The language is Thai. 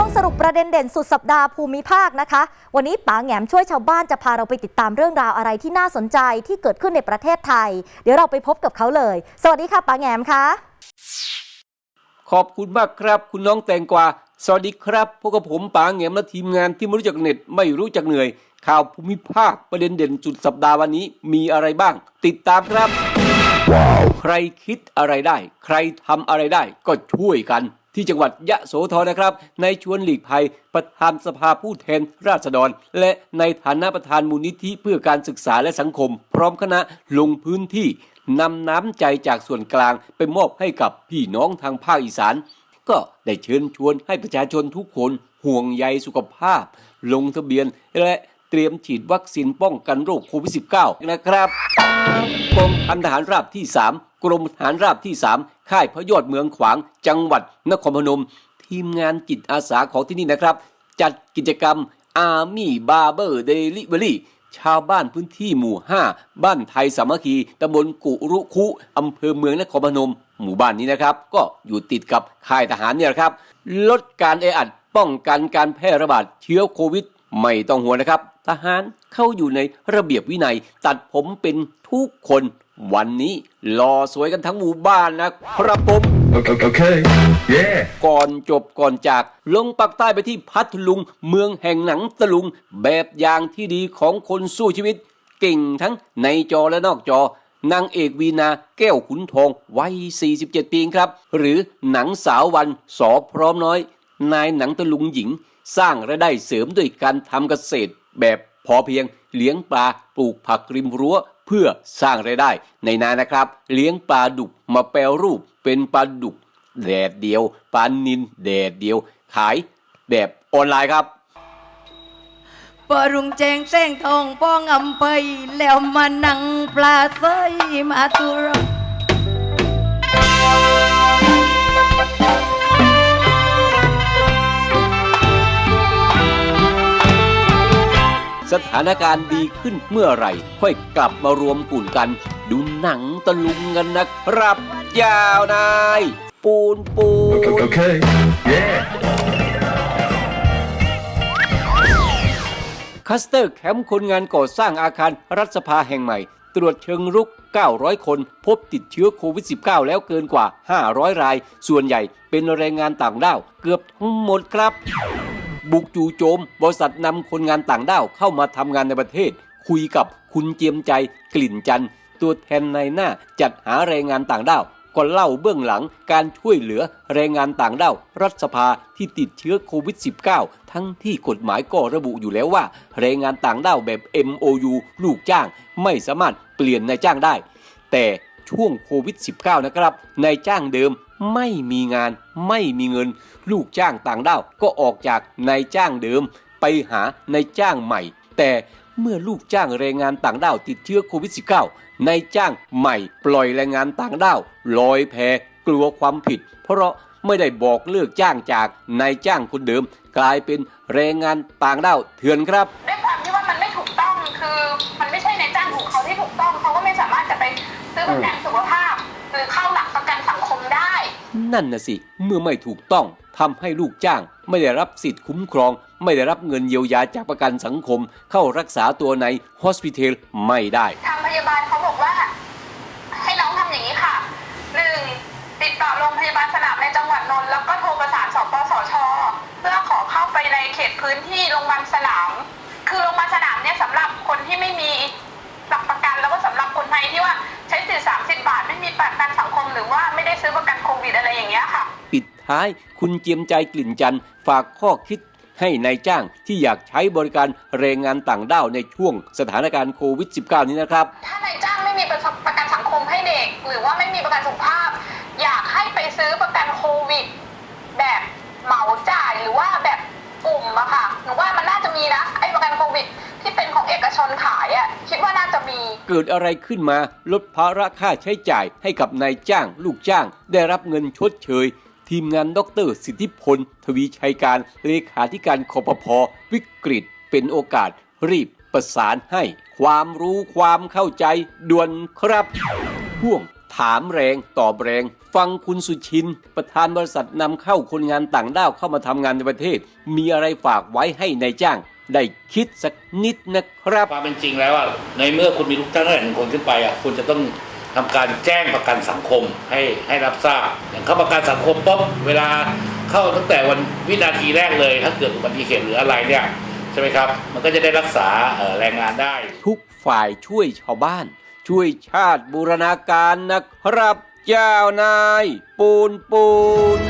ช่วงสรุปประเด็นเด่นสุดสัปดาห์ภูมิภาคนะคะ วันนี้ป๋าแหงมช่วยชาวบ้านจะพาเราไปติดตามเรื่องราวอะไรที่น่าสนใจที่เกิดขึ้นในประเทศไทย เดี๋ยวเราไปพบกับเขาเลย สวัสดีค่ะป๋าแหงมคะขอบคุณมากครับ คุณน้องแตงกวาสวัสดีครับพวกกับผมป๋าเหงียมและทีมงานที่ไม่รู้จักเหน็ดไม่รู้จักเหนื่อย ข่าวภูมิภาคประเด็นเด่นสุดสัปดาห์วันนี้มีอะไรบ้าง ติดตามครับใครคิดอะไรได้ ใครทำอะไรได้ก็ช่วยกัน ที่จังหวัดยะโสธรนะครับ ในชวนหลีกภัยประธานสภาผู้แทนราษฎร และในฐานะประธานมูลนิธิเพื่อการศึกษาและสังคม พร้อมคณะลงพื้นที่นำน้ำใจจากส่วนกลางไปมอบให้กับพี่น้องทางภาคอีสาน ก็ได้เชิญชวนให้ประชาชนทุกคนห่วงใยสุขภาพ ลงทะเบียนและ เตรียมฉีดวัคซีนป้องกันโรคโควิด -19 นะครับกรมพันทหารราบที่ 3 กรมทหารราบที่ 3 ค่ายพระยอดเมืองขวาง จังหวัดนครพนม ทีมงานจิตอาสาของที่นี่นะครับ จัดกิจกรรม Army Barber Delivery ชาวบ้านพื้นที่หมู่ 5 บ้านไทยสามัคคีตำบลกุรุคุอำเภอเมืองนครพนม หมู่บ้านนี้นะครับ ก็อยู่ติดกับค่ายทหารเนี่ยแหละครับ ลดการแออัดป้องกันการแพร่ระบาดเชื้อโควิด ไม่ต้องห่วงนะครับ ทหารเข้าอยู่ในระเบียบวินัย ตัดผมเป็นทุกคน วันนี้รอสวยกันทั้งหมู่บ้านนะครับผม Okay, okay. Yeah. ก่อนจบก่อนจากลงปักใต้ไปที่พัทลุง เมืองแห่งหนังตะลุง แบบอย่างที่ดีของคนสู้ชีวิต เก่งทั้งในจอและนอกจอนางเอกวีนาแก้วขุนทองวัย 47 ปีครับ หรือหนังสาววันสอพร้อมน้อย นายหนังตะลุงหญิง สร้างรายได้เสริมด้วยการทำเกษตรแบบพอเพียง เลี้ยงปลาปลูกผักริมรั้ว เพื่อสร้างรายได้ในนานะครับ เลี้ยงปลาดุกมาแปรรูปเป็นปลาดุกแดดเดียวปลานินแดดเดียว ขายแบบออนไลน์ครับปรุงแจงแสงทองป้องอำไปแล้วมานั่งปลาใสมาตุร สถานการณ์ดีขึ้นเมื่อไหร่ ค่อยกลับมารวมกลุ่มกัน ดูหนังตะลุงกันนะครับ ยาวนาย ปูนปู Okay, น okay. Yeah. คัสเตอร์แคมป์คนงานก่อสร้างอาคารรัฐสภาแห่งใหม่ ตรวจเชิงรุก 900 คน พบติดเชื้อโควิด -19 แล้วเกินกว่า 500 ราย ส่วนใหญ่เป็นแรงงานต่างด้าว เกือบทั้งหมดครับ บุกจู่โจม บริษัทนำคนงานต่างด้าวเข้ามาทำงานในประเทศ คุยกับคุณเจียมใจกลิ่นจันตัวแทนในหน้าจัดหาแรงงานต่างด้าวก็เล่าเบื้องหลังการช่วยเหลือแรงงานต่างด้าวรัฐสภาที่ติดเชื้อโควิด -19 ทั้งที่กฎหมายก็ระบุอยู่แล้วว่า แรงงานต่างด้าวแบบ MOU ลูกจ้างไม่สามารถเปลี่ยนนายจ้างได้ แต่ช่วงโควิด -19 นะครับนายจ้างเดิม ไม่มีงานไม่มีเงิน ลูกจ้างต่างด้าวก็ออกจากนายจ้างเดิม ไปหานายจ้างใหม่ แต่เมื่อลูกจ้างแรงงานต่างด้าวติดเชื้อโควิด -19 นายจ้างใหม่ปล่อยแรงงานต่างด้าวลอยแพกลัวความผิด เพราะไม่ได้บอกเลิกจ้างจากนายจ้างคนเดิม กลายเป็นแรงงานต่างด้าวเถื่อนครับ นั่นน่ะสิ เมื่อไม่ถูกต้องทำให้ลูกจ้าง ไม่ได้รับสิทธิ์คุ้มครอง ไม่ได้รับเงินเยียวยาจากประกันสังคม เข้ารักษาตัวในฮอสพิทอลไม่ได้ ทางพยาบาลเขาบอกว่า ให้น้องทำอย่างนี้ค่ะหนึ่งติดต่อโรงพยาบาลสนามในจังหวัดนนท์แล้วก็โทรประสานสปสช เพื่อขอเข้าไปในเขตพื้นที่โรงพยาบาลสนาม คือโรงพยาบาลสนามเนี่ยสำหรับคนที่ไม่มีหลักประกันแล้วก็สำหรับคนไทยที่ว่าใช้สิทธิ์สามสิบบาท ไม่มีประกันสังคมหรือว่าไม่ได้ซื้อประกัน วิดอะไรอย่างเงี้ยค่ะ ปิดท้ายคุณเจียมใจกลิ่นจันทร์ฝากข้อคิดให้ในายจ้างที่อยากใช้บริการแรงงานต่างด้าวในช่วงสถานการณ์โควิด -19 นี้นะครับ ถ้านายจ้างไม่มีประกันสังคมให้เด็ก หรือว่าไม่มีประกันสุขภาพ อยากให้ไปซื้อประกันโควิด แบบเหมาจ่ายหรือว่าแบบ เกิดอะไรขึ้นมาลดภาระค่าใช้จ่ายให้กับนายจ้าง ลูกจ้าง ได้รับเงินชดเชย ทีมงานดร สิทธิพล ทวีชัยการ เลขาธิการคอปพวิกฤตเป็นโอกาส รีบประสานให้ ความรู้ความเข้าใจด่วนครับช่วงถามแรงตอบแรง ฟังคุณสุชิน ประธานบริษัทนำเข้าคนงานต่างด้าวเข้ามาทำงานในประเทศ มีอะไรฝากไว้ให้ในายจ้าง ได้คิดสักนิดนะครับ ความเป็นจริงแล้วอะในเมื่อคุณมีลูกจ้างตั้งแต่หนึ่งคนขึ้นไปอะคุณจะต้องทำการแจ้งประกันสังคมให้ให้รับทราบ อย่างเข้าประกันสังคมปุ๊บเวลาเข้าตั้งแต่วันวินาทีแรกเลย ถ้าเกิดอุบัติเหตุหรืออะไรเนี่ยใช่ไหมครับ มันก็จะได้รักษาเอ่อแรงงานได้ ทุกฝ่ายช่วยชาวบ้าน ช่วยชาติบูรณาการนะครับ เจ้านาย ปูนปูน